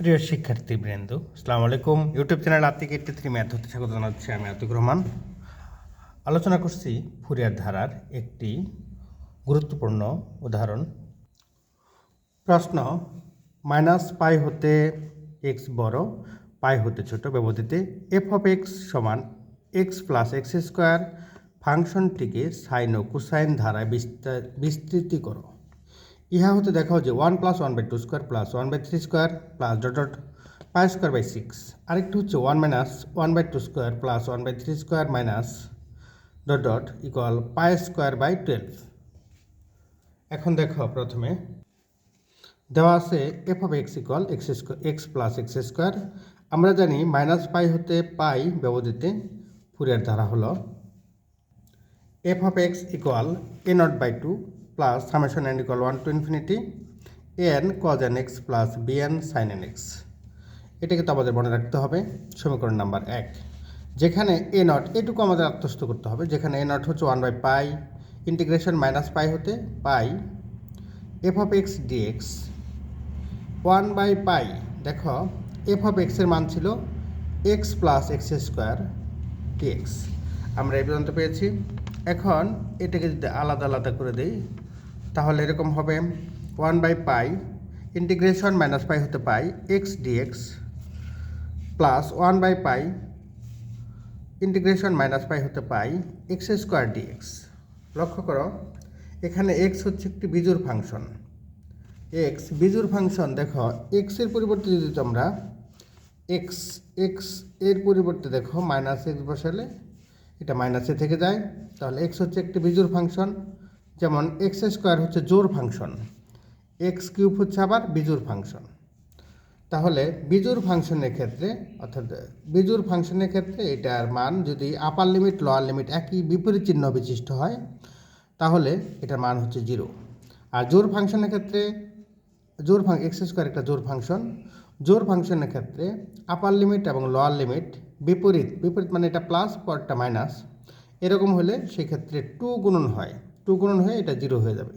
প্রিয় শিক্ষার্থী বৃন্দ আসসালামু আলাইকুম। YouTube channel Atmik eighty three math হতে স্বাগত জানাচ্ছি আমি আতিক রহমান। আলোচনা করছি ফুরিয়ার ধারার একটি গুরুত্বপূর্ণ উদাহরণ। প্রশ্ন, মাইনাস পাই হতে এক্স বড়, পাই হতে ছোট ব্যবধিতে এফ অফ এক্স সমান এক্স প্লাস এক্স স্কোয়ার ফাংশনটিকে সাইন ও কোসাইন ধারায় বিস্তার বিস্তৃতি করো। ইহা হতে দেখাও যে one plus one by two square plus one by three square plus dot dot pi square by six আরেকটি হচ্ছে one minus one by two square plus one by three square minus dot dot equal pi square by twelve এখন দেখো প্রথমে। দেওয়া আছে F of X equal X square X plus X square আমরা জানি minus pi হতে পাই ব্যবধিতে Fourier ধারা হলো। F of X equal A nought by two plus summation N equal one to infinity N cos N X plus B N sine N X এটাকে তো আমাদের মনে রাখতে হবে, সমীকরণ নাম্বার এক। যেখানে এ নট এটুকু আমাদের আত্মস্থ করতে হবে। যেখানে এ নট হচ্ছে one by pi integration minus pi হতে pi F of X DX one by pi দেখো এফ অফ এক্সের মান ছিল X plus X square DX আমরা এই পর্যন্ত পেয়েছি। এখন এটাকে যদি আলাদা আলাদা করে দিই তাহলে এরকম হবে one by pi integration minus pi হতে pi X DX plus one by pi integration minus pi হতে পাই এক্স স্কোয়ার ডিএক্স লক্ষ্য করো, এখানে এক্স হচ্ছে একটি বিজুর ফাংশন। এক্স বিজুর ফাংশন দেখো এক্সের পরিবর্তে যদি তোমরা এক্স এক্সের পরিবর্তে দেখো মাইনাস এক্স বসালে এটা মাইনাসে থেকে যায়। তাহলে এক্স হচ্ছে একটি বিজুর ফাংশন। যেমন এক্স স্কোয়ার হচ্ছে জোর ফাংশন এক্স কিউব হচ্ছে আবার বিজুর ফাংশন। তাহলে বিজুর ফাংশনের ক্ষেত্রে, অর্থাৎ বিজুর ফাংশনের ক্ষেত্রে এটার মান যদি আপার লিমিট লোয়ার লিমিট একই বিপরীত চিহ্ন বিশিষ্ট হয়, তাহলে এটার মান হচ্ছে জিরো আর জোর ফাংশনের ক্ষেত্রে জোর ফাং এক্স স্কোয়ার একটা জোর ফাংশন জোর ফাংশনের ক্ষেত্রে আপার লিমিট এবং লোয়ার লিমিট বিপরীত বিপরীত মানে এটা প্লাস পরটা মাইনাস এরকম হলে সেক্ষেত্রে টু গুণন হয়। টু গুণন হয়ে এটা জিরো হয়ে যাবে।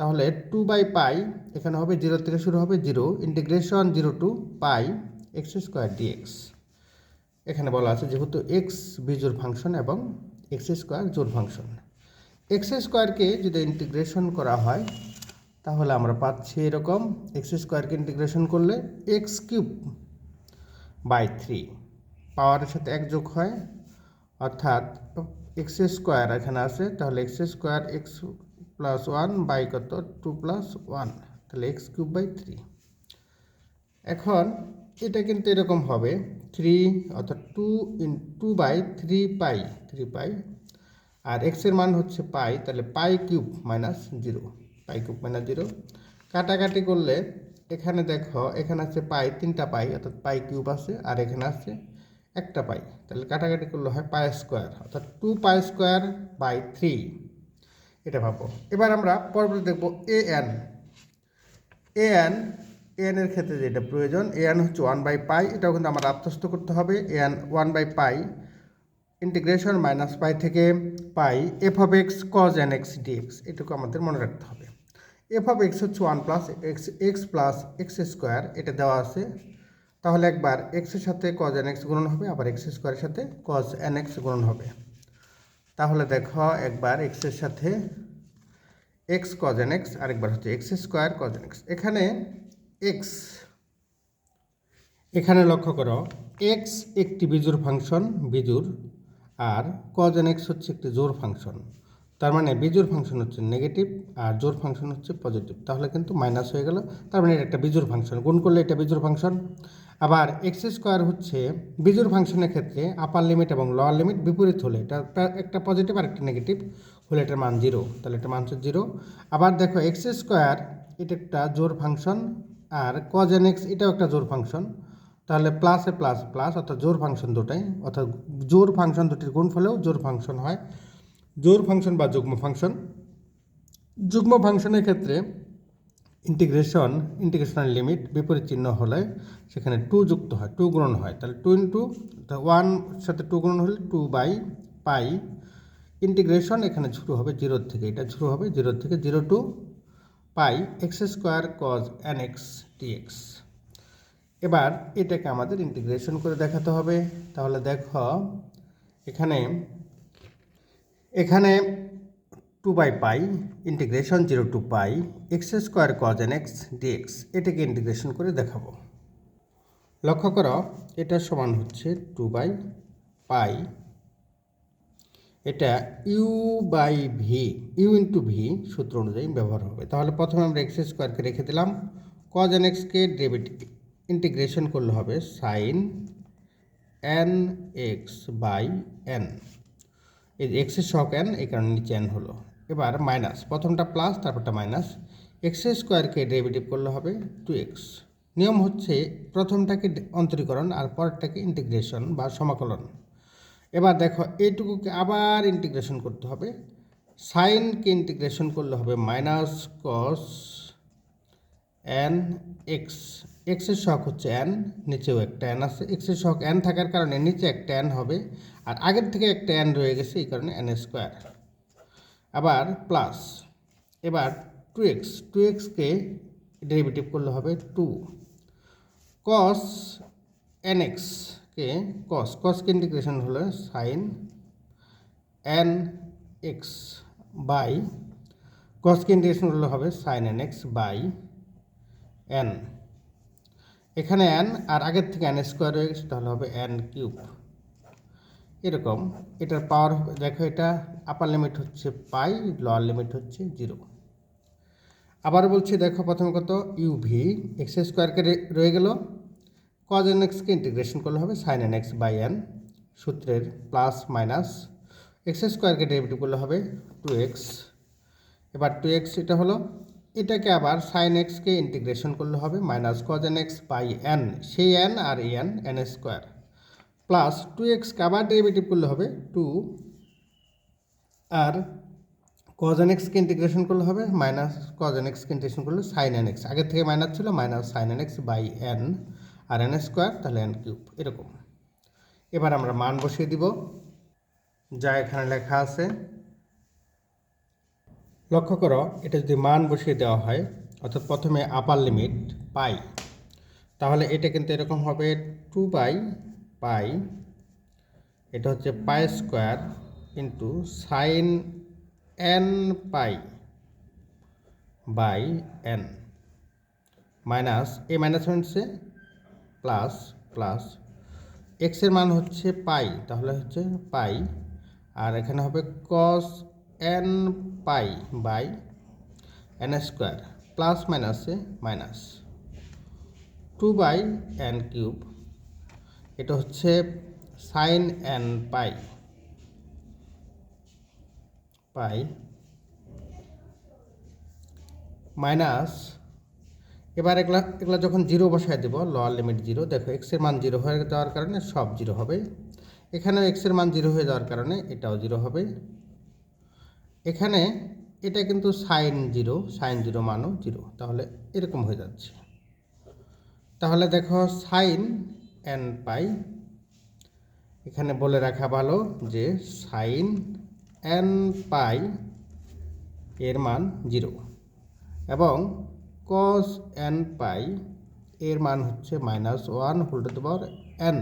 তাহলে টু বাই পাই এখানে হবে জিরো থেকে শুরু হবে zero integration zero to pi x square dx এখানে বলা আছে যেহেতু এক্স বিজোর ফাংশন এবং এক্স স্কোয়ার জোর ফাংশন এক্স স্কোয়ারকে যদি ইন্টিগ্রেশন করা হয়, তাহলে আমরা পাচ্ছি এরকম এক্স স্কোয়ারকে ইন্টিগ্রেশন করলে এক্স কিউব বাই থ্রি পাওয়ারের সাথে এক যোগ হয়, অর্থাৎ এক্স স্কোয়ার এখানে আছে, তাহলে x square x plus one by কত? টু প্লাস ওয়ান তাহলে এক্স কিউব বাই থ্রি এখন এটা কিন্তু এরকম হবে থ্রি অর্থাৎ two into by three pi three pi আর এক্সের মান হচ্ছে পাই তাহলে pi cube minus zero pi cube minus zero কাটাকাটি করলে এখানে দেখো, এখানে আছে পাই তিনটা পাই অর্থাৎ পাই কিউব আছে, আর এখানে আছে একটা পাই। তাহলে কাটাকাটি করলে হয় পাই স্কোয়ার, অর্থাৎ two pi square by three. এটা ভাবো। এবার আমরা পরবর্তী দেখব a n. A n n এর ক্ষেত্রে যেটা প্রয়োজন, এ এন হচ্ছে ওয়ান বাই পাই, এটাও কিন্তু আমার আত্মস্থ করতে হবে। A n one by pi integration minus pi থেকে pi f of x cos n x dx এটুকু আমাদের মনে রাখতে হবে। এফ অফ এক্স হচ্ছে one plus x x plus x square, এটা দেওয়া আছে। তাহলে একবার এক্সের সাথে কজ এন এক্স গুণন হবে, আবার এক্স স্কোয়ারের সাথে কজ এন এক্স গুণন হবে। তাহলে দেখো একবার এক্সের সাথে এক্স কজ এন এক্স আরেকবার হচ্ছে x square cos n x এখানে এক্স এখানে লক্ষ্য করো এক্স একটি বিজুর ফাংশন বিজুর আর কজ এন এক্স হচ্ছে একটি জোর ফাংশন। তার মানে বিজুর ফাংশন হচ্ছে নেগেটিভ আর জোর ফাংশন হচ্ছে পজিটিভ তাহলে কিন্তু মাইনাস হয়ে গেল, তার মানে এটা একটা বিজুর ফাংশন। গুণ করলে এটা বিজুর ফাংশন। আবার এক্স স্কোয়ার হচ্ছে বিজুর ফাংশনের ক্ষেত্রে আপার লিমিট এবং লোয়ার লিমিট বিপরীত হলে, এটা একটা পজিটিভ আর একটা নেগেটিভ হলে এটার মান জিরো তাহলে এটা মান হচ্ছে জিরো আবার দেখো এক্স স্কোয়ার এটা একটা জোর ফাংশন আর কজ এন এক্স এটাও একটা জোর ফাংশন। তাহলে প্লাসে প্লাস প্লাস অর্থাৎ জোর ফাংশন দুটাই, অর্থাৎ জোর ফাংশন দুটির গুণ ফলেও জোর ফাংশন হয়। জোর ফাংশন বা যুগ্ম ফাংশন। যুগ্ম ফাংশনের ক্ষেত্রে ইন্টিগ্রেশন ইন্টিগ্রেশনের লিমিট বিপরীত চিহ্ন হলে সেখানে টু যুক্ত হয় টু গুণন হয়। তাহলে টু ইন্টু ওয়ান সাথে টু গুণন হলে টু বাই পাই ইন্টিগ্রেশন এখানে শুরু হবে জিরোর থেকে। এটা শুরু হবে জিরোর থেকে zero to pi x square cos n x dx এবার এটাকে আমাদের ইন্টিগ্রেশন করে দেখাতে হবে। তাহলে দেখো, এখানে এখানে two by pi integration zero to pi x square cos n x dx এটাকে ইন্টিগ্রেশন করে দেখাবো। লক্ষ্য করো, এটা সমান হচ্ছে টু বাই পাই এটা u by v u into v সূত্র অনুযায়ী ব্যবহার হবে। তাহলে প্রথমে আমরা এক্স স্কোয়ারকে রেখে দিলাম। কজ এন এক্সকে ডেবিট ইন্টিগ্রেশন করলে হবে sine n x by n এই এক্সের শক এন এই কারণে নিচে এন হলো। এবার মাইনাস প্রথমটা প্লাস তারপরটা মাইনাস এক্স স্কোয়ারকে ডেরিভেটিভ করলে হবে টু এক্স নিয়ম হচ্ছে প্রথমটাকে অন্তরীকরণ আর পরেরটাকে ইন্টিগ্রেশন বা সমাকলন। এবার দেখো এইটুকুকে আবার ইন্টিগ্রেশন করতে হবে। সাইনকে ইন্টিগ্রেশন করলে হবে মাইনাস কস এন এক্স এক্সের শখ হচ্ছে এন নিচেও একটা এন আছে। এক্সের শখ এন থাকার কারণে নিচে একটা এন হবে, আর আগের থেকে একটা এন রয়ে গেছে, এই কারণে এন স্কোয়ার আবার প্লাস এবার টু এক্স টু এক্সকে ডেরিভেটিভ করলে হবে টু কস এন এক্সকে কস কসকে ইন্টিগ্রেশন হলো সাইন এন এক্স বাই কসকে ইন্টিগ্রেশন করলে হবে sine n x by n এখানে এন আর আগের থেকে এন স্কোয়ার হয়ে গেছে, তাহলে হবে এন কিউব এরকম। এটার পাওয়ার দেখো এটা আপার লিমিট হচ্ছে পাই লোয়ার লিমিট হচ্ছে জিরো আবার বলছি, দেখো প্রথমে কত? ইউভি এক্স স্কোয়ারকে রয়ে গেল। কজ এন এক্সকে ইন্টিগ্রেশন করলে হবে sine n x by n সূত্রের প্লাস মাইনাস এক্স স্কোয়ারকে ডেরিভেটিভ করলে হবে টু এক্স এবার টু এক্স এটা হলো, এটাকে আবার সাইন এক্সকে ইন্টিগ্রেশন করলে হবে minus cos n x by n সেই এন আর n n square plus two এক্সকে আবার ডেরিভেটিভ করলে হবে টু, আর কজ এন এক্সকে ইন্টিগ্রেশন করলে হবে মাইনাস কজ এন এক্সকে ইন্টিগ্রেশন করলে সাইন এন এক্স আগের থেকে মাইনাস ছিল minus sine n x by n R n square তাহলে এন কিউব এরকম। এবার আমরা মান বসিয়ে দিব, যা এখানে লেখা আছে। লক্ষ্য করো, এটা যদি মান বসিয়ে দেওয়া হয়, অর্থাৎ প্রথমে আপার লিমিট পাই, তাহলে এটা কিন্তু এরকম হবে টু বাই পাই, এটা হচ্ছে pi square into sine n pi by n. Minus A minus হচ্ছে প্লাস প্লাস এক্সের মান হচ্ছে পাই, তাহলে হচ্ছে পাই। আর এখানে হবে cos n pi by n square, plus মাইনাসে minus. Two by n cube. এটা হচ্ছে sine n pi pi minus এবার এগুলা এগুলা যখন জিরো বসায় দেবো লোয়ার লিমিট জিরো দেখো এক্সের মান জিরো হয়ে যাওয়ার কারণে সব জিরো হবে। এখানেও এক্সের মান জিরো হয়ে যাওয়ার কারণে এটাও জিরো হবে। এখানে এটা কিন্তু সাইন জিরো সাইন জিরো মানও জিরো তাহলে এরকম হয়ে যাচ্ছে। তাহলে দেখো সাইন এন পাই এখানে বলে রাখা ভালো যে সাইন এন পাই এর মান জিরো এবং কস এন পাই এর মান হচ্ছে minus one whole to power n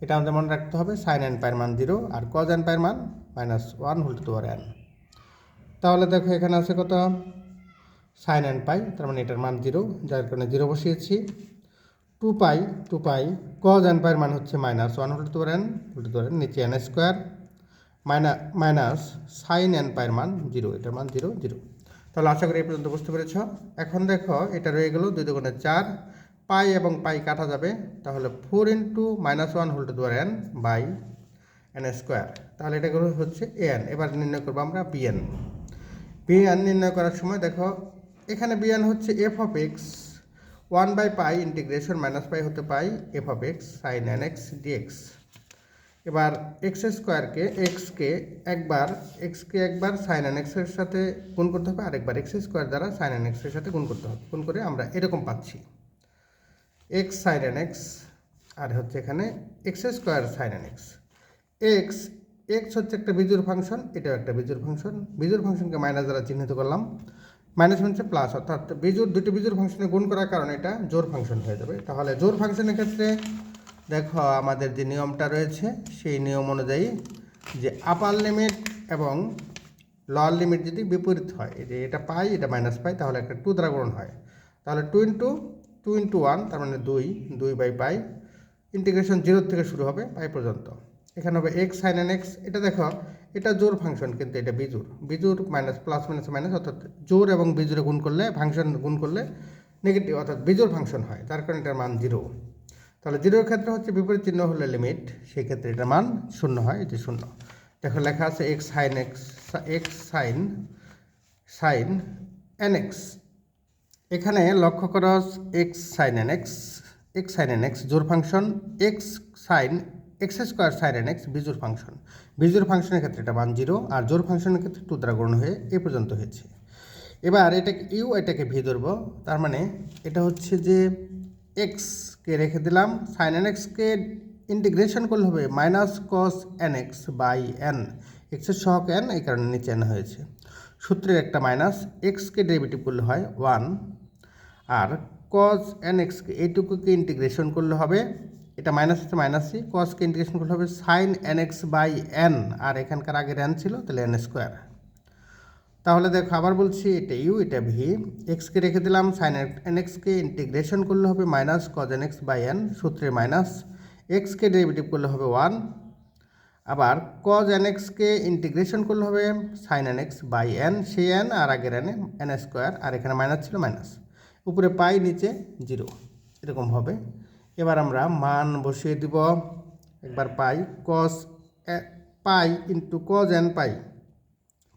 এটা আমাদের মনে রাখতে হবে সাইন এন পায়ের মান জিরো আর কজ এন পায়ের মান minus one whole to power n তাহলে দেখো এখানে আছে কত? সাইন এন পাই তার মানে এটার মান জিরো যার কারণে জিরো বসিয়েছি। Two pi two pi cos n পায়ের মান হচ্ছে minus one whole to n whole to n নিচে এন স্কোয়ার মাইনা মাইনাস সাইন এন পায়ের মান জিরো এটার মান জিরো জিরো তাহলে আশা করি এই পর্যন্ত বুঝতে পেরেছ। এখন দেখো, এটা রয়ে গেল দুই দুগুণে চার, পাই এবং পাই কাটা যাবে। তাহলে four into minus one whole to দুয়ার এন বাই এন স্কোয়ার তাহলে এটা হচ্ছে এ এন এবার নির্ণয় করব আমরা বিএন বিএন নির্ণয় করার সময় দেখো, এখানে বিএন হচ্ছে f of x one by pi integration minus pi হতে pi f of x sine n x dx. এবার এক্স স্কোয়ারকে এক্সকে একবার এক্সকে একবার সাইন এন এক্সের সাথে গুণ করতে হবে আর একবার এক্স স্কোয়ার দ্বারা সাইন এন এক্সের সাথে গুণ করতে হবে। গুণ করে আমরা এরকম পাচ্ছি। এক্স সাইন এন এক্স, আর হচ্ছে এখানে x square sine n x. X x হচ্ছে একটা বিজুর ফাংশন, এটাও একটা বিজুর ফাংশন। বিজুর ফাংশনকে মাইনাস দ্বারা চিহ্নিত করলাম। মাইনাস হচ্ছে প্লাস অর্থাৎ বিজুর দুটি বিজুর ফাংশনে গুণ করার কারণে এটা জোর ফাংশন হয়ে যাবে। তাহলে জোর ফাংশনের ক্ষেত্রে দেখো আমাদের যে নিয়মটা রয়েছে, সেই নিয়ম অনুযায়ী যে আপার লিমিট এবং লোয়ার লিমিট যদি বিপরীত হয় যে এটা পাই, এটা মাইনাস পাই, তাহলে একটা টু দ্বারা গুণ হয়। তাহলে two into two into one তার মানে দুই দুই বাই পাই ইন্টিগ্রেশন জিরো থেকে শুরু হবে পাই পর্যন্ত। এখানে হবে এক্স সাইন এন এক্স এটা দেখো এটা জোর ফাংশন কিন্তু এটা বিজুর বিজুর মাইনাস প্লাস মাইনাস মাইনাস অর্থাৎ জোর এবং বিজুরে গুণ করলে ফাংশন গুণ করলে নেগেটিভ অর্থাৎ বিজোর ফাংশন হয়। তার কারণে এটার মান জিরো তাহলে জিরোর ক্ষেত্রে হচ্ছে বিপরীত চিহ্ন হলে লিমিট সেই ক্ষেত্রে এটার মান শূন্য হয় এটি শূন্য। দেখো লেখা আছে x sine x x sine sine n x এখানে লক্ষ্য করো x sine n x x sine n x জোর function x sine x square sine n x বিজোর function বিজোর ফাংশনের ক্ষেত্রে এটা মান জিরো আর জোর ফাংশনের ক্ষেত্রে টু দ্বারা গ্রহণ হয়ে এ পর্যন্ত হয়েছে। এবার এটাকে ইউ এটাকে ভি ধরবো, তার মানে এটা হচ্ছে যে এক্সকে রেখে দিলাম সাইন এন এক্সকে ইন্টিগ্রেশন করলে হবে minus cos n x by n এক্সের সহক এন এই কারণে নিচে এন হয়েছে। সূত্রের একটা মাইনাস এক্সকে ডেরিভেটিভ করলে হয় ওয়ান আর কজ এন এক্সকে এইটুকুকে ইন্টিগ্রেশন করলে হবে এটা মাইনাস হচ্ছে মাইনাস সি কজকে ইন্টিগ্রেশন করলে হবে sine n x by n আর এখানকার আগের এন ছিল, তাহলে এন স্কোয়ার তাহলে দেখো, আবার বলছি এটা ইউ এটা ভি এক্সকে রেখে দিলাম সাইন এন এক্সকে ইন্টিগ্রেশন করলে হবে minus cos n x by n সূত্রে মাইনাস এক্সকে ডেরিভেটিভ করলে হবে ওয়ান আবার কজ এন এক্সকে ইন্টিগ্রেশন করলে হবে sine n x by n সেই এন আর আগের এন এন স্কোয়ার আর এখানে মাইনাস ছিল মাইনাস উপরে পাই, নিচে জিরো এরকম হবে। এবার আমরা মান বসিয়ে দিব। একবার pi cos pi into cos n pi.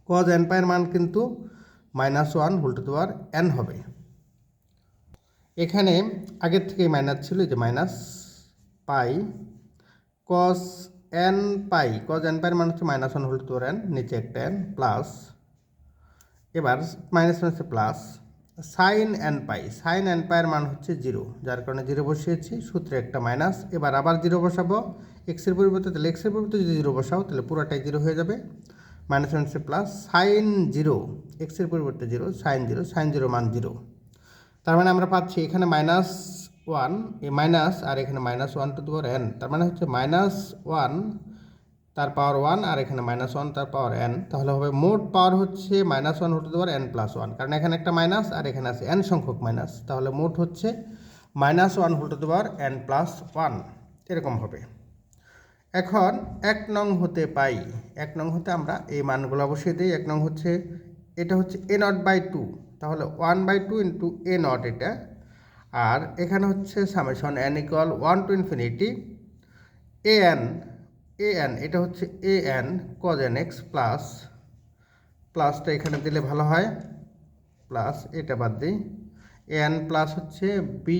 Cos n পাইয়ের মান কিন্তু মাইনাস ওয়ান হোল টু দেওয়ার এন হবে। এখানে আগের থেকেই মাইনাস ছিল যে minus pi. Cos n pi cos n পাইয়ের মান হচ্ছে মাইনাস ওয়ান হোল টু দেওয়ার এন নিচে একটা এন প্লাস এবার মাইনাস ওয়ান হচ্ছে plus sine n pi sine n পাইয়ের মান হচ্ছে জিরো যার কারণে জিরো বসিয়েছি, সূত্রে একটা মাইনাস এবার আবার জিরো বসাবো। এক্সের পরিবর্তে, তাহলে এক্সের পরিবর্তে যদি জিরো বসাও, তাহলে পুরোটাই জিরো হয়ে যাবে। মাইনাস মাইনাসে প্লাস সাইন জিরো এক্সের পরিবর্তে zero sine zero sine zero মান জিরো তার মানে আমরা পাচ্ছি এখানে মাইনাস ওয়ান এ মাইনাস আর এখানে মাইনাস ওয়ান টু দেওয়ার এন তার মানে হচ্ছে মাইনাস ওয়ান তার পাওয়ার ওয়ান আর এখানে মাইনাস ওয়ান তার পাওয়ার এন তাহলে হবে মোট পাওয়ার হচ্ছে মাইনাস ওয়ান হতে দেওয়ার এন প্লাস ওয়ান কারণ এখানে একটা মাইনাস আর এখানে আছে এন সংখ্যক মাইনাস তাহলে মোট হচ্ছে মাইনাস ওয়ান হতে দেওয়ার এন প্লাস ওয়ান এরকম হবে। এখন এক নং হতে পাই। এক নং হতে আমরা এই মানগুলো অবশ্যই দিই। এক নং হচ্ছে, এটা হচ্ছে এ নট বাই টু তাহলে one by two into a nought এটা। আর এখানে হচ্ছে summation n equal one to infinity a n a n এটা হচ্ছে a n cos n x plus প্লাসটা এখানে দিলে ভালো হয় প্লাস এটা বাদ দিই। এন প্লাস হচ্ছে বি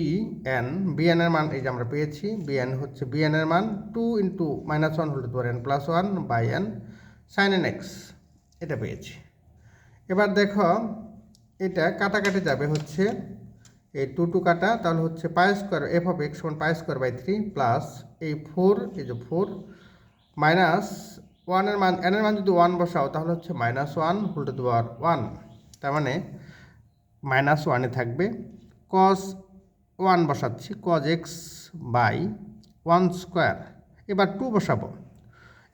এন বি এর মান এই যে আমরা পেয়েছি বি এন হচ্ছে বি মান টু ইন্টু মাইনাস ওয়ান হলে তোমার n plus one by n sine n x এটা পেয়েছি। এবার দেখো, এটা কাটাকাটি যাবে হচ্ছে এই টু টু কাটা, তাহলে হচ্ছে pi square f of x সমান pi square by three plus এই ফোর এই যে ফোর মাইনাস ওয়ানের মান এনের মান যদি ওয়ান বসাও, তাহলে হচ্ছে মাইনাস ওয়ান হোল টু দেওয়ার ওয়ান তার মানে মাইনাস ওয়ানে থাকবে। কস ওয়ান বসাচ্ছি cos x by one square এবার টু বসাবো।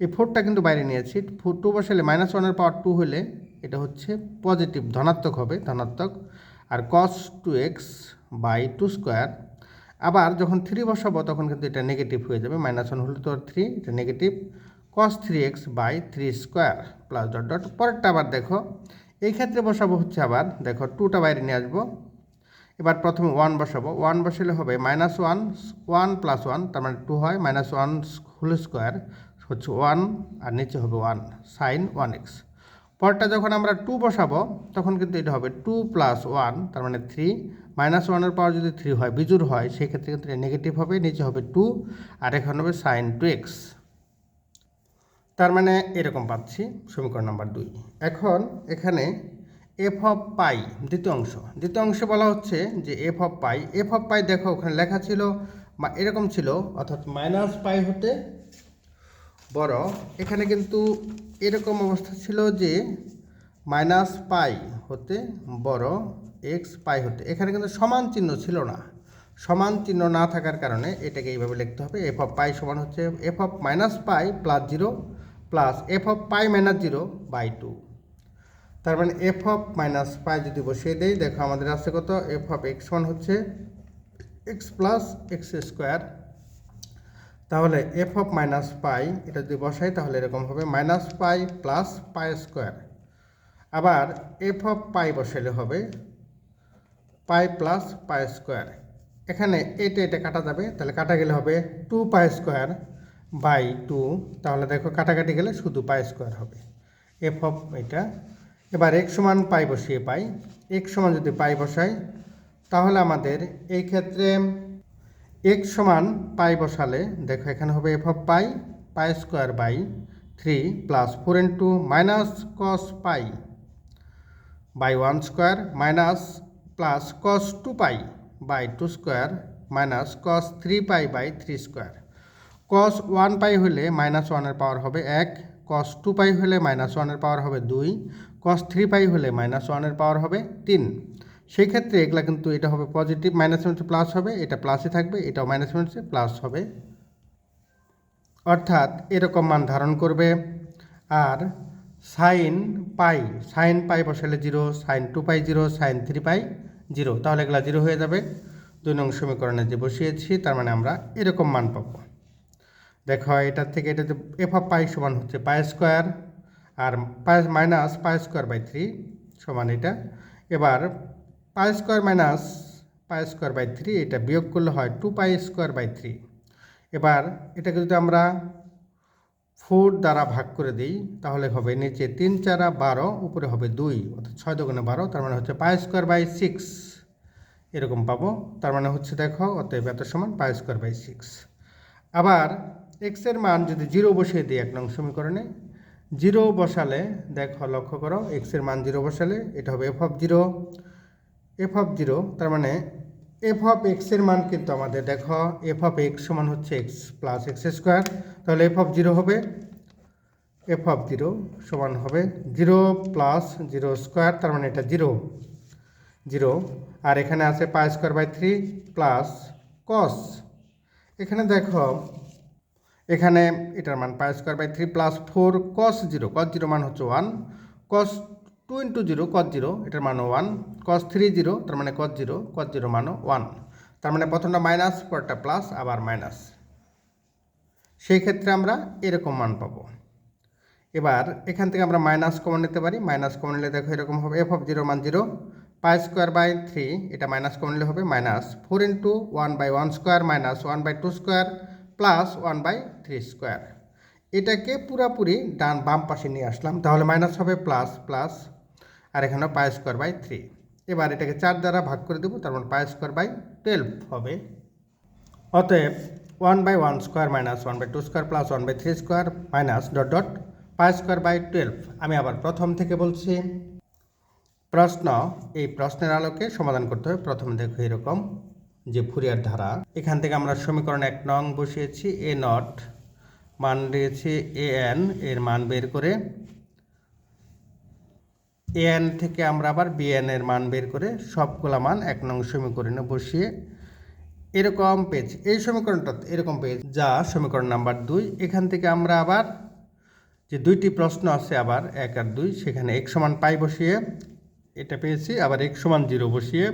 এই ফোরটা কিন্তু বাইরে নিয়েছি। ফোর টু বসালে মাইনাস ওয়ানের পাওয়ার টু হলে এটা হচ্ছে পজিটিভ ধনাত্মক হবে, ধনাত্মক। আর cos two x by two square আবার যখন থ্রি বসাবো, তখন কিন্তু এটা নেগেটিভ হয়ে যাবে মাইনাস ওয়ান হলে তো থ্রি এটা negative cos three x by three square plus dot dot পরেরটা আবার দেখো, এই ক্ষেত্রে বসাবো হচ্ছে আবার, দেখো টুটা বাইরে নিয়ে আসব, এবার প্রথমে ওয়ান বসাবো ওয়ান বসালে হবে minus one one plus one তার মানে টু হয় মাইনাস ওয়ান হোল স্কোয়ার হচ্ছে ওয়ান আর নিচে হবে ওয়ান সাইন ওয়ান এক্স পরটা যখন আমরা টু বসাবো, তখন কিন্তু এটা হবে টু প্লাস ওয়ান তার মানে থ্রি মাইনাস ওয়ানের পাওয়ার যদি থ্রি হয় বিজুর হয়, সেক্ষেত্রে কিন্তু নেগেটিভ হবে, নিচে হবে টু আর এখানে হবে সাইন টু এক্স তার মানে এরকম পাচ্ছি, সমীকরণ নাম্বার দুই। এখন এখানে এফ অফ পাই দ্বিতীয় অংশ। দ্বিতীয় অংশে বলা হচ্ছে যে f of pi f of pi দেখো ওখানে লেখা ছিল, বা এরকম ছিল, অর্থাৎ মাইনাস পাই হতে বড়। এখানে কিন্তু এরকম অবস্থা ছিল যে মাইনাস পাই হতে বড় এক্স পাই হতে, এখানে কিন্তু সমান চিহ্ন ছিল না। সমান চিহ্ন না থাকার কারণে এটাকে এইভাবে লিখতে হবে। এফ অফ পাই সমান হচ্ছে f of minus pi plus zero plus f of pi minus zero by two তার মানে এফ অফ মাইনাস পাই যদি বসিয়ে দেই, দেখো আমাদের আছে কত? এফ অফ এক্স ওয়ান হচ্ছে এক্স প্লাস এক্স স্কোয়ার তাহলে এফ অফ মাইনাস পাই এটা যদি বসাই তাহলে এরকম হবে minus pi plus pi square আবার এফ অফ পাই বসালে হবে পাই প্লাস পাই স্কোয়ার এখানে এটা এটা কাটা যাবে, তাহলে কাটা গেলে হবে two pi square by two তাহলে দেখো কাটাকাটি গেলে শুধু পাই স্কোয়ার হবে। এফ অফ এটা। এবার এক সমান পাই বসিয়ে পাই। এক সমান যদি পাই বসাই, তাহলে আমাদের এই ক্ষেত্রে এক সমান পাই বসালে, দেখো এখানে হবে f of pi pi square by three plus four into minus cos pi by one square minus plus cos two pi by two square minus cos three pi by three square cos one pi হলে minus ওয়ানের পাওয়ার হবে এক কস two পাই হলে minus ওয়ানের পাওয়ার হবে দুই কস three পাই হলে minus ওয়ানের পাওয়ার হবে তিন। সেই ক্ষেত্রে এগুলা কিন্তু এটা হবে পজিটিভ মাইনাস মাইনাসে প্লাস হবে, এটা প্লাসে থাকবে, এটাও মাইনাস মাইনাসে প্লাস হবে। অর্থাৎ এরকম মান ধারণ করবে। আর সাইন পাই সাইন পাই বসালে zero sine two pi zero sine three pi zero তাহলে এগুলা জিরো হয়ে যাবে। দুই নং সমীকরণে যে বসিয়েছি, তার মানে আমরা এরকম মান পাবো। দেখো, এটার থেকে এটা এফ অফ পাই সমান হচ্ছে pi square R pi minus pi square by three সমান এটা। এবার pi square minus pi square by three, এটা বিয়োগ করলে হয় two pi square by three. এবার এটাকে যদি আমরা ফোর দ্বারা ভাগ করে দিই, তাহলে হবে নিচে তিন চারা বারো, উপরে হবে দুই, অর্থাৎ ছয় দোকানে বারো, তার মানে হচ্ছে পাই স্কোয়ার বাই সিক্স। এরকম পাবো, তার মানে হচ্ছে দেখো অতএব এত সমান পাই স্কোয়ার বাই সিক্স। আবার এক্সের মান যদি জিরো বসিয়ে দিই এক নং সমীকরণে, জিরো বসালে, দেখো লক্ষ্য করো এক্সের মান জিরো বসালে, এটা হবে f of zero f of zero তার মানে এফ অফ এক্সের মান কিন্তু আমাদের দেখো এফ অফ এক্স সমান হচ্ছে এক্স প্লাস এক্স স্কোয়ার তাহলে এফ অফ জিরো হবে এফ অফ জিরো সমান হবে জিরো প্লাস জিরো স্কোয়ার তার মানে এটা জিরো জিরো আর এখানে আছে pi square by three plus cos এখানে দেখো, এখানে এটার মান pi square by three plus four cos zero cos zero মান হচ্ছে one cos two into zero cos zero, এটার মানও ওয়ান কস থ্রি জিরো, তার মানে কস জিরো কস জিরো মানও ওয়ান তার মানে প্রথমটা মাইনাস পরটা প্লাস আবার মাইনাস সেই ক্ষেত্রে আমরা এরকম মান পাবো। এবার এখান থেকে আমরা মাইনাস কমন নিতে পারি। মাইনাস কমন নিলে দেখো এরকম হবে। এফ অফ জিরো মান zero pi square by three এটা মাইনাস কমন নিলে হবে minus four into one by one square minus one by two square plus one by three square এটাকে পুরাপুরি ডান বাম পাশে নিয়ে আসলাম। তাহলে মাইনাস হবে প্লাস প্লাস আর এখানে পাই স্কোয়ার বাই থ্রি। এবার এটাকে চার দ্বারা ভাগ করে দেবো, তার মানে পাই স্কোয়ার বাই টুয়েলভ হবে। অতএব one by one square minus one by two square plus one by three square minus dot dot pi square by twelve আমি আবার প্রথম থেকে বলছি। প্রশ্ন, এই প্রশ্নের আলোকে সমাধান করতে হবে। প্রথমে দেখো এরকম যে ফুরিয়ার ধারা। এখান থেকে আমরা সমীকরণ এক নং বসিয়েছি এ নট মান দিয়েছি এ এন এর মান বের করে এন থেকে আমরা আবার বিএন এর মান বের করে সবগুলা মান এক নং সমীকরণে বসিয়ে এরকম পেজ এই সমীকরণটা এরকম পেজ যা সমীকরণ নাম্বার দুই। এখান থেকে আমরা আবার যে দুইটি প্রশ্ন আছে আবার এক আর দুই, সেখানে এক সমান পাই বসিয়ে এটা পেয়েছি, আবার এক সমান জিরো বসিয়ে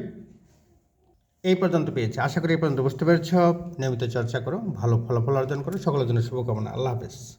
এই পর্যন্ত পেয়েছি। আশা করি এই পর্যন্ত বুঝতে পেরেছ। নিয়মিত চর্চা করো, ভালো ফলাফল অর্জন করো। সকলের জন্য শুভকামনা। আল্লাহ হাফেজ।